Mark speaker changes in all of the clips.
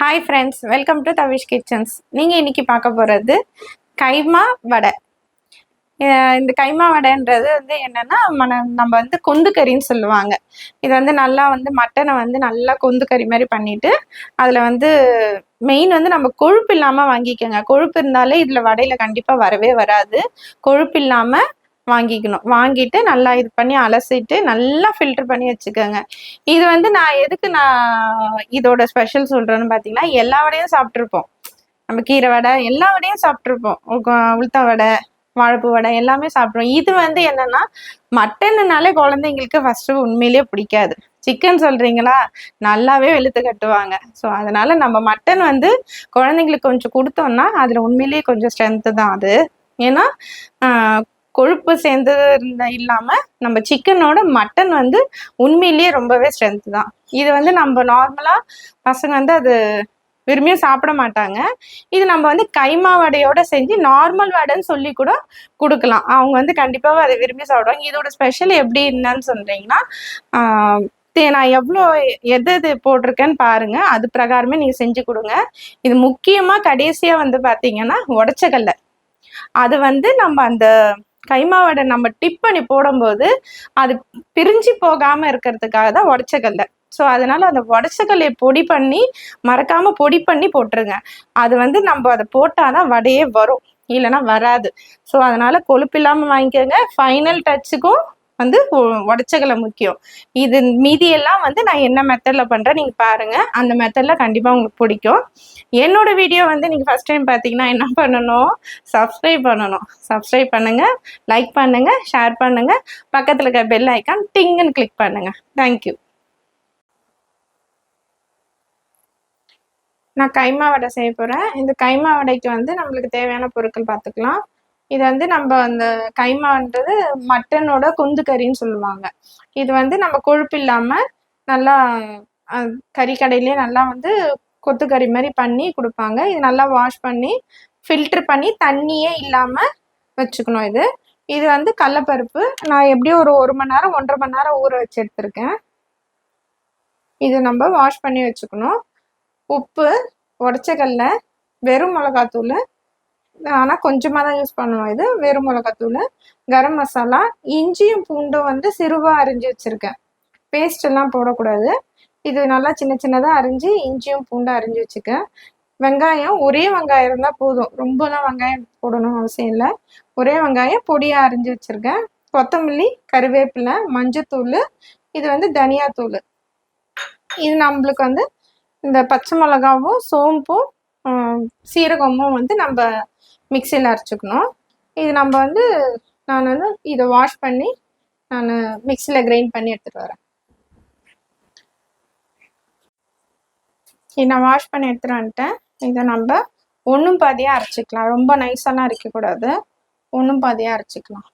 Speaker 1: Hi friends welcome to Thavish kitchens நீங்கள் இன்னைக்கு பார்க்க போகிறது கைமா வடை. இந்த கைமா வடைன்றது வந்து என்னன்னா மன நம்ம வந்து கொந்து கறின்னு சொல்லுவாங்க. இது வந்து நல்லா வந்து மட்டனை வந்து நல்லா கொந்து கறி மாதிரி பண்ணிட்டு அதில் வந்து மெயின் வந்து நம்ம கொழுப்பு இல்லாமல் வாங்கிக்கோங்க. கொழுப்பு இருந்தாலே இதில் வடையில் கண்டிப்பாக வரவே வராது. கொழுப்பு இல்லாமல் வாங்கிக்கணும். வாங்கிட்டு நல்லா இது பண்ணி அலசிட்டு நல்லா ஃபில்டர் பண்ணி வச்சுக்கோங்க. இது வந்து நான் எதுக்கு நான் இதோட ஸ்பெஷல் சொல்றேன்னு பார்த்தீங்கன்னா எல்லா வடையும் சாப்பிட்ருப்போம் நம்ம கீரை வடை எல்லா வடையும் சாப்பிட்ருப்போம் உளுத்த வடை வாழைப்பூ வடை எல்லாமே சாப்பிட்றோம் இது வந்து என்னன்னா மட்டன்னாலே குழந்தைங்களுக்கு ஃபர்ஸ்ட் உண்மையிலேயே பிடிக்காது. சிக்கன் சொல்றீங்களா? நல்லாவே வெளுத்து கட்டுவாங்க. ஸோ அதனால நம்ம மட்டன் வந்து குழந்தைங்களுக்கு கொஞ்சம் கொடுத்தோம்னா அதில் உண்மையிலேயே கொஞ்சம் ஸ்ட்ரென்த்து தான் அது. ஏன்னா கொழுப்பு சேர்ந்தது இருந்த இல்லாம நம்ம சிக்கனோட மட்டன் வந்து உண்மையிலேயே ரொம்பவே ஸ்ட்ரென்த் தான். இது வந்து நம்ம நார்மலா பசங்க வந்து அது விரும்பியும் சாப்பிட மாட்டாங்க. இது நம்ம வந்து கைமா வடையோட செஞ்சு நார்மல் வடைன்னு சொல்லி கூட கொடுக்கலாம். அவங்க வந்து கண்டிப்பாக அதை விரும்பி சாப்பிடுவாங்க. இதோட ஸ்பெஷல் எப்படி என்னன்னு சொல்கிறீங்கன்னா தே- நான் எவ்வளோ எது எது போட்டிருக்கேன்னு பாருங்க. அது பிரகாரமே நீங்கள் செஞ்சு கொடுங்க. இது முக்கியமாக கடைசியாக வந்து பார்த்தீங்கன்னா உடச்சக்கல்ல. அது வந்து நம்ம அந்த கைமா வடை நம்ம டிப் பண்ணி போடும்போது அது பிரிஞ்சு போகாம இருக்கிறதுக்காக தான் உடச்சக்கல்ல ஸோ அதனால அந்த உடச்சக்கல்லையை பொடி பண்ணி மறக்காம பொடி பண்ணி போட்டுருங்க. அது வந்து நம்ம அதை போட்டாதான் வடையே வரும். இல்லைன்னா வராது. ஸோ அதனால கொழுப்பு இல்லாமல் வாங்கிக்கோங்க. ஃபைனல் டச்சுக்கும் வந்து உடச்சகலை முக்கியம். இது மீதியெல்லாம் வந்து நான் என்ன மெத்தடில் பண்ணுறேன் நீங்கள் பாருங்கள் அந்த மெத்தடில் கண்டிப்பாக உங்களுக்கு பிடிக்கும். என்னோட வீடியோ வந்து நீங்கள் ஃபஸ்ட் டைம் பார்த்தீங்கன்னா என்ன பண்ணணும்? சப்ஸ்கிரைப் பண்ணணும். சப்ஸ்கிரைப் பண்ணுங்கள் லைக் பண்ணுங்கள் ஷேர் பண்ணுங்கள் பக்கத்தில் இருக்க பெல் ஐக்கான் டிங்குன்னு கிளிக் பண்ணுங்கள் தேங்க்யூ நான் கைமா வடை செய்ய போகிறேன் இந்த கைமா வடைக்கு வந்து நம்மளுக்கு தேவையான பொருட்கள் பார்த்துக்கலாம். இது வந்து நம்ம அந்த கைமான்றது மட்டனோட குந்து கறின்னு சொல்லுவாங்க. இது வந்து நம்ம கொழுப்பு இல்லாமல் நல்லா கறி கடையிலே நல்லா வந்து கொத்துக்கறி மாதிரி பண்ணி கொடுப்பாங்க. இது நல்லா வாஷ் பண்ணி ஃபில்டர் பண்ணி தண்ணியே இல்லாமல் வச்சுக்கணும் இது. இது வந்து கடலப்பருப்பு. நான் எப்படியும் ஒரு ஒரு மணி நேரம் ஒன்றரை மணி நேரம் ஊற வச்சு எடுத்திருக்கேன். இது நம்ம வாஷ் பண்ணி வச்சுக்கணும். உப்பு உடச்சக்கல்ல வெறும் மிளகாத்தூள் ஆனால் கொஞ்சமாக தான் யூஸ் பண்ணுவோம். இது வெறும் மிளகாத்தூள் கரம் மசாலா இஞ்சியும் பூண்டும் வந்து சிறுவாக அரிஞ்சு வச்சுருக்கேன். பேஸ்ட் எல்லாம் போடக்கூடாது. இது நல்லா சின்ன சின்னதாக அரிஞ்சு இஞ்சியும் பூண்டும் அரிஞ்சு வச்சுக்கேன். வெங்காயம் ஒரே வெங்காயம் இருந்தால் போதும். ரொம்பலாம் வெங்காயம் போடணும் அவசியம் இல்லை. ஒரே வெங்காயம் பொடியாக அரிஞ்சு வச்சுருக்கேன். கொத்தமல்லி கருவேப்பிலை மஞ்சத்தூள் இது வந்து தனியாத்தூள். இது நம்மளுக்கு வந்து இந்த பச்சை மிளகாவும் சோம்பும் சீரகமும் வந்து நம்ம மிக்சியில் அரைச்சிக்கணும். இது நம்ம வந்து நான் வந்து இதை வாஷ் பண்ணி நான் மிக்சியில் கிரைண்ட் பண்ணி எடுத்துகிட்டு வரேன். இதை நான் வாஷ் பண்ணி எடுத்துகிட்டு வந்துட்டேன். இதை நம்ம ஒன்றும் பாதியாக அரைச்சிக்கலாம். ரொம்ப நைஸெல்லாம் அரைக்கக்கூடாது. ஒன்றும் பாதியாக அரைச்சிக்கலாம்.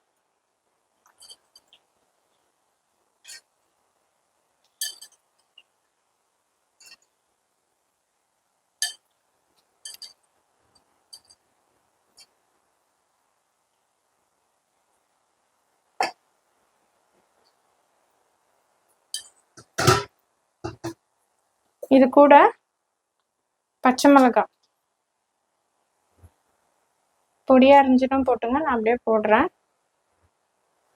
Speaker 1: இது கூட பச்சை மிளகாய் பொடியாக அரிஞ்சிட்டும் போட்டுங்க. நான் அப்படியே போடுறேன்.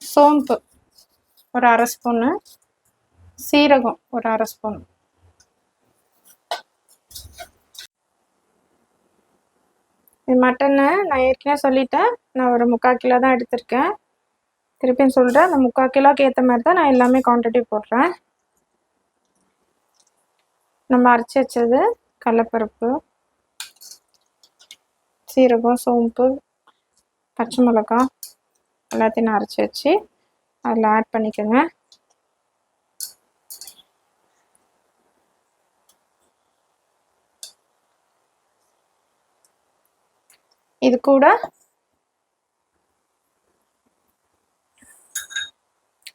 Speaker 1: சோம்பு ஒரு அரை ஸ்பூனு. சீரகம் ஒரு அரை ஸ்பூன். இது மட்டனை நான் ஏற்கனவே சொல்லிட்டேன். நான் ஒரு முக்கால் கிலோ தான் எடுத்திருக்கேன். திருப்பியும் சொல்கிறேன் அந்த முக்கால் கிலோக்கு ஏற்ற மாதிரி தான் நான் எல்லாமே குவான்டிட்டி போடுறேன். நம்ம அரைச்சி வச்சது கடலப்பருப்பு சீரகம் சோம்பு பச்சை மிளகாய் எல்லாத்தையும் நான் அரைச்சி வச்சு அதில் ஆட் பண்ணிக்கோங்க. இது கூட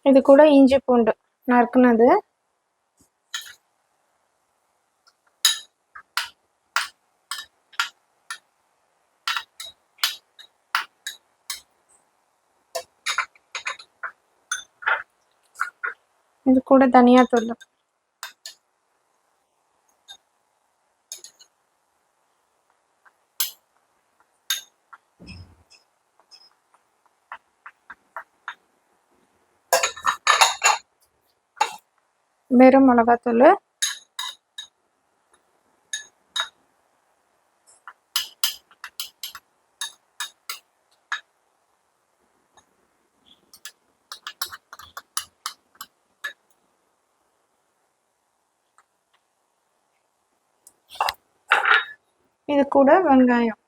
Speaker 1: இது கூட இஞ்சி பூண்டு நறுக்குனது. இது கூட தனியாத்தூள் வெறும் மிளகாத்தூள் இது கூட வெங்காயம்.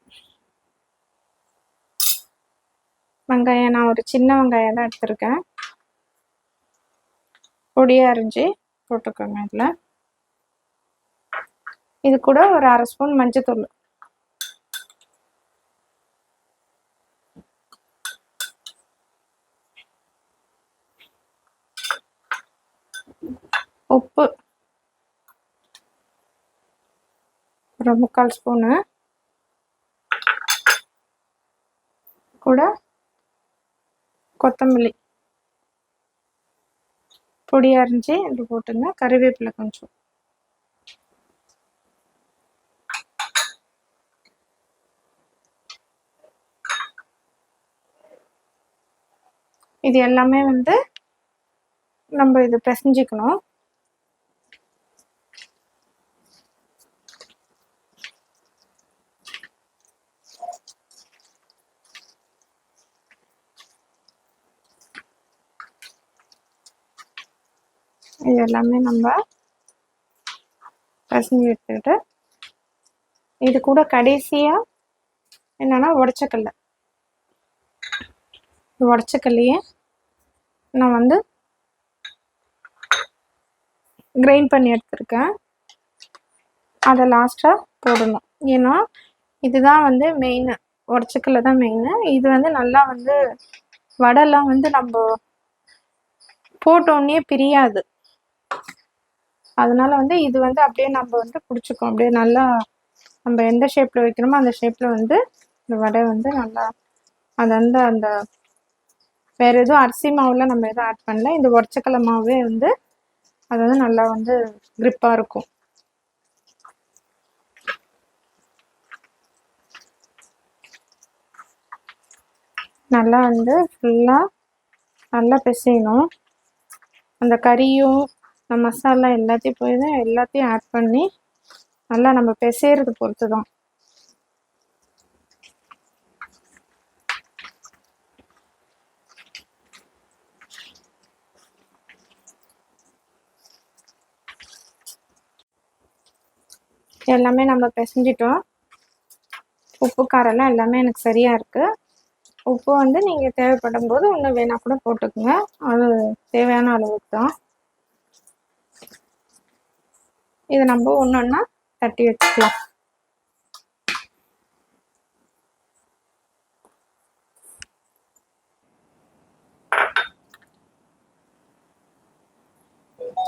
Speaker 1: வெங்காயம் நான் ஒரு சின்ன வெங்காயம் தான் எடுத்திருக்கேன். பொடியாக அரிஞ்சு போட்டுக்கோங்க இதில். இது கூட ஒரு அரை ஸ்பூன் மஞ்சத்தூள் உப்பு ஒரு முக்கால் ஸ்பூனு. கூட கொத்தமல்லி. பொடி இருந்துச்சு இது போட்டுங்க. கறிவேப்பிலை கொஞ்சம். இது எல்லாமே வந்து நம்ம இது பிசைஞ்சிக்கணும். இது எல்லாமே நம்ம பசஞ்சு எடுத்துக்கிட்டு இது கூட கடைசியாக என்னென்னா உடச்சக்கல்ல. உடச்சக்கல்லையே நான் வந்து கிரைண்ட் பண்ணி எடுத்திருக்கேன். அதை லாஸ்ட்டாக போடணும். ஏன்னா இதுதான் வந்து மெயின் உடச்சக்கல்ல தான் மெயின் இது வந்து நல்லா வந்து வடைலாம் வந்து நம்ம போட்டோன்னே பிரியாது. அதனால வந்து இது வந்து அப்படியே நம்ம வந்து பிடிச்சிக்கோம் அப்படியே நல்லா நம்ம எந்த ஷேப்பில் வைக்கிறோமோ அந்த ஷேப்பில் வந்து இந்த வடை வந்து நல்லா அது வந்து அந்த வேற எதுவும் அரிசி மாவுல நம்ம எதுவும் ஆட் பண்ணல. இந்த உடச்சக்கலை மாவே வந்து அது வந்து நல்லா வந்து க்ரிப்பாக இருக்கும். நல்லா வந்து ஃபுல்லாக நல்லா பிசையணும். அந்த கறியும் அந்த மசாலா எல்லாத்தையும் போய் தான் எல்லாத்தையும் ஆட் பண்ணி நல்லா நம்ம பிசையறது பொறுத்து தான் எல்லாமே நம்ம பிசைஞ்சிட்டோம். உப்பு காரெல்லாம் எல்லாமே எனக்கு சரியாக இருக்குது உப்பு வந்து நீங்கள் தேவைப்படும் போது இன்னும் வேணால் கூட போட்டுக்கோங்க. அது தேவையான அளவுக்கு தான். இதை நம்ம ஒன்று ஒன்றா தட்டி வச்சுக்கலாம்.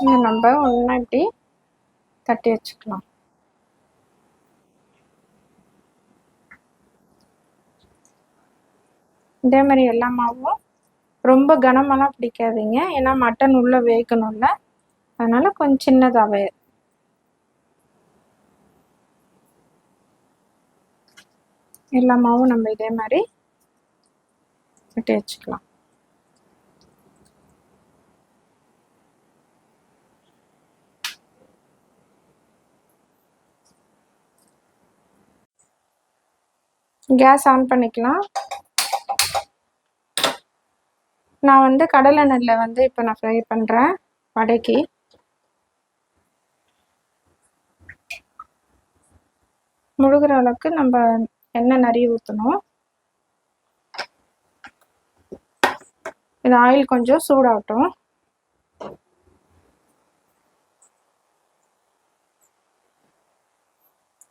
Speaker 1: இதை நம்ம ஒன்றா இப்படி தட்டி வச்சுக்கலாம். இதே மாதிரி எல்லா மாவும் ரொம்ப கனமெல்லாம் பிடிக்காதீங்க. ஏன்னா மட்டன் உள்ளே வேகணும்ல. அதனால் கொஞ்சம் சின்னதாகவே எல்லா மாவும் நம்ம இதே மாதிரி கட்டி வச்சுக்கலாம். கேஸ் ஆன் பண்ணிக்கலாம். நான் வந்து கடலை நெல்லை வந்து இப்போ நான் ஃப்ரை பண்ணுறேன் வடைக்கு. முழுகிற அளவுக்கு நம்ம எண்ணெய் நிறைய ஊற்றணும் இது ஆயில் கொஞ்சம் சூடாகட்டும்.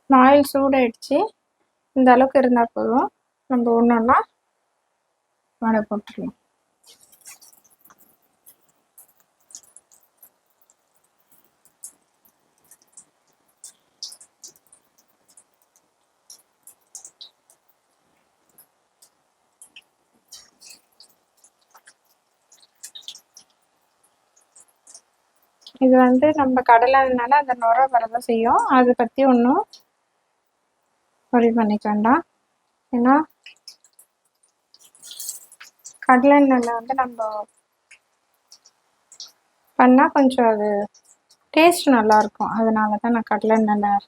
Speaker 1: ஆயில் சூடாயிடுச்சு. இந்த அளவுக்கு இருந்தால் போதும். நம்ம ஒன்று ஒன்றா வடை போட்டுடலாம் இது வந்து நம்ம கடலைனால அந்த நுர வரதான் செய்யும். அதை பற்றி ஒன்றும் ஒரி பண்ணிக்க வேண்டாம். ஏன்னா கடலை எண்ணெயில் வந்து நம்ம பண்ணால் கொஞ்சம் அது டேஸ்ட் நல்லா இருக்கும் அதனால தான் நான் கடலை எண்ணெய்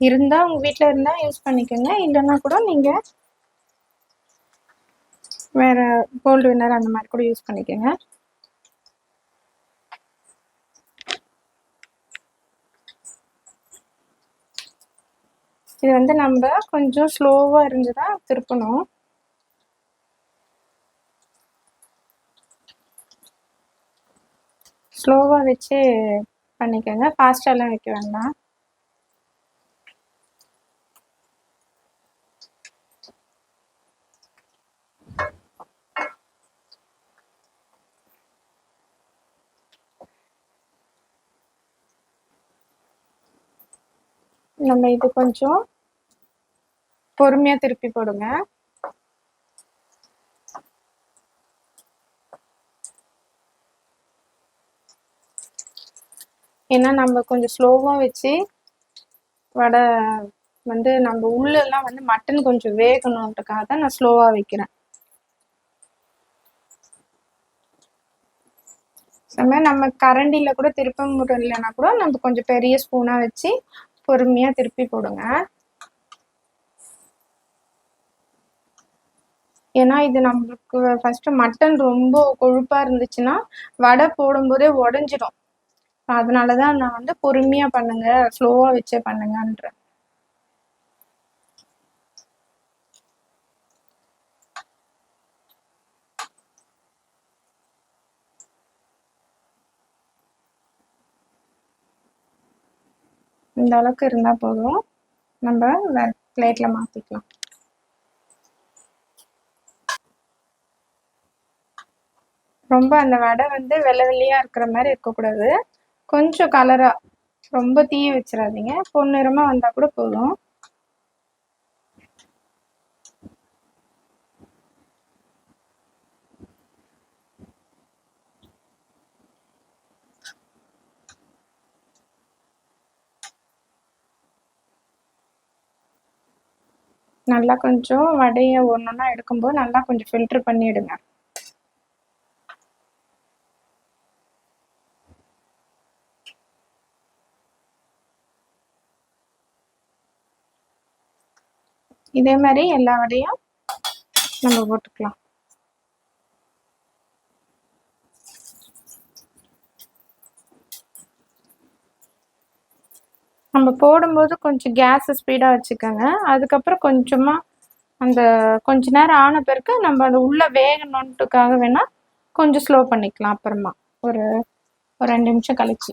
Speaker 1: இருந்தால் உங்கள் வீட்டில் இருந்தால் யூஸ் பண்ணிக்கோங்க. இல்லைன்னா கூட நீங்கள் வேறு கோல்டு வின்னர் அந்த மாதிரி கூட யூஸ் பண்ணிக்கோங்க. இது வந்து நம்ம கொஞ்சம் ஸ்லோவாக இருந்து தான் திருப்பணும். ஸ்லோவாக வச்சு பண்ணிக்கோங்க. ஃபாஸ்ட்டாலாம் வைக்க வேண்டாம். நம்ம இது கொஞ்சம் பொறுமையாக திருப்பி போடுங்க. ஏன்னா நம்ம கொஞ்சம் ஸ்லோவாக வச்சு வடை வந்து நம்ம உள்ளெல்லாம் வந்து மட்டன் கொஞ்சம் வேகணுன்றக்காக தான் நான் ஸ்லோவாக வைக்கிறேன். நம்ம கரண்டியில் கூட திருப்ப முடியலன்னா கூட நம்ம கொஞ்சம் பெரிய ஸ்பூனாக வச்சு பொறுமையாக திருப்பி போடுங்க. ஏன்னா இது நம்மளுக்கு ஃபஸ்ட்டு மட்டன் ரொம்ப கொழுப்பாக இருந்துச்சுன்னா வடை போடும்போதே உடஞ்சிடும். அதனால தான் நான் வந்து பொறுமையாக பண்ணுங்க ஸ்லோவாக வச்சே பண்ணுங்கன்றேன். இந்த அளவுக்கு இருந்தால் போதும். நம்ம வேறு பிளேட்டில் மாற்றிக்கலாம் ரொம்ப அந்த வடை வந்து வெள்ளை வெள்ளையாக இருக்கிற மாதிரி இருக்கக்கூடாது கொஞ்சம் கலராக ரொம்ப தீய வச்சிடாதீங்க பொன்னிறமாக வந்தால் கூட போதும். நல்லா கொஞ்சம் வடையை ஒன்று ஒன்றா எடுக்கும்போது நல்லா கொஞ்சம் ஃபில்ட்ரு பண்ணிவிடுங்க இதே மாதிரி எல்லா வடையும் நம்ம போட்டுக்கலாம். நம்ம போடும்போது கொஞ்சம் கேஸை ஸ்பீடாக வச்சுக்கோங்க. அதுக்கப்புறம் கொஞ்சமாக அந்த கொஞ்ச நேரம் ஆன பிறகு நம்ம அது உள்ளே வேகணுன்ட்டுக்காக வேணால் கொஞ்சம் ஸ்லோ பண்ணிக்கலாம் அப்புறமா. ஒரு ஒரு ரெண்டு நிமிஷம் கழிச்சு.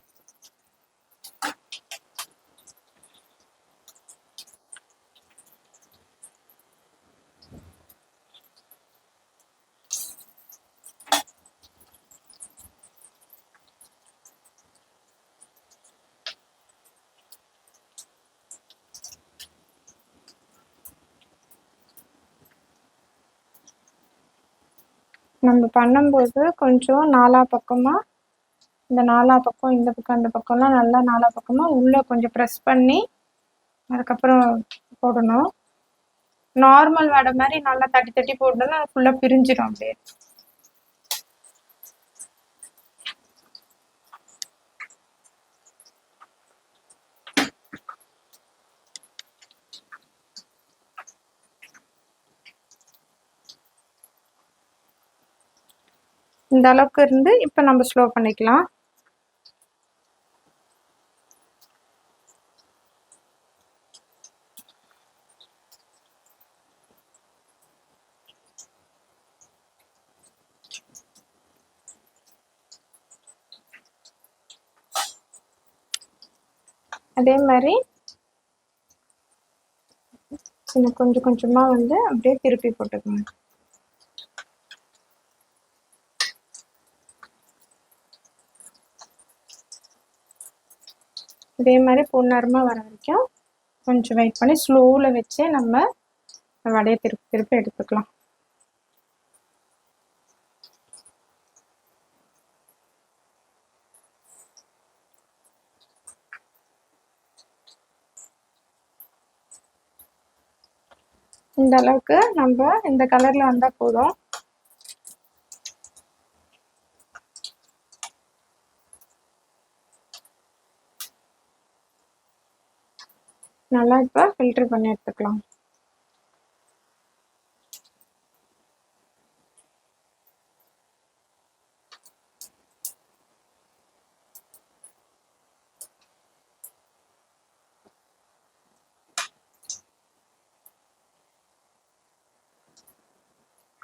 Speaker 1: நம்ம பண்ணும்போது கொஞ்சம் நாலா பக்கமாக இந்த நாலா பக்கம் இந்த பக்கம் அந்த பக்கம்லாம் நல்லா நாலா பக்கமாக உள்ளே கொஞ்சம் ப்ரெஸ் பண்ணி அதுக்கப்புறம் போடணும். நார்மல் வடை மாதிரி நல்லா தட்டி தட்டி போட்டோம்னா ஃபுல்லாக பிரிஞ்சிடும் அப்படியே. இந்த அளவுக்கு இருந்து இப்போ நம்ம ஸ்லோ பண்ணிக்கலாம். அதே மாதிரி சின்ன கொஞ்சம் கொஞ்சமாக வந்து அப்படியே திருப்பி போட்டுக்கணும் இதே மாதிரி பொன்னரமாக வர வரைக்கும் கொஞ்சம் வெயிட் பண்ணி ஸ்லோவில் வச்சே நம்ம வடையை திருப்பி திருப்பி எடுத்துக்கலாம். இந்த அளவுக்கு நம்ம இந்த கலரில் வந்தால் போதும். நல்லா இப்போ ஃபில்டர் பண்ணி எடுத்துக்கலாம்.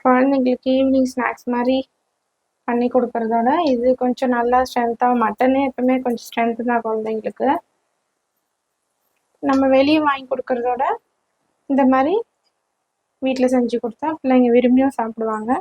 Speaker 1: குழந்தைங்களுக்கு ஈவினிங் ஸ்நாக்ஸ் மாதிரி பண்ணி கொடுக்கறதோட இது கொஞ்சம் நல்லா ஸ்ட்ரென்த்தாக மட்டனே எப்பவுமே கொஞ்சம் ஸ்ட்ரென்த்து தான் குழந்தைங்களுக்கு. நம்ம வெளியே வாங்கி கொடுக்கறதோட இந்த மாதிரி வீட்டில் செஞ்சு கொடுத்தா பிள்ளைங்க விரும்பியும் சாப்பிடுவாங்க.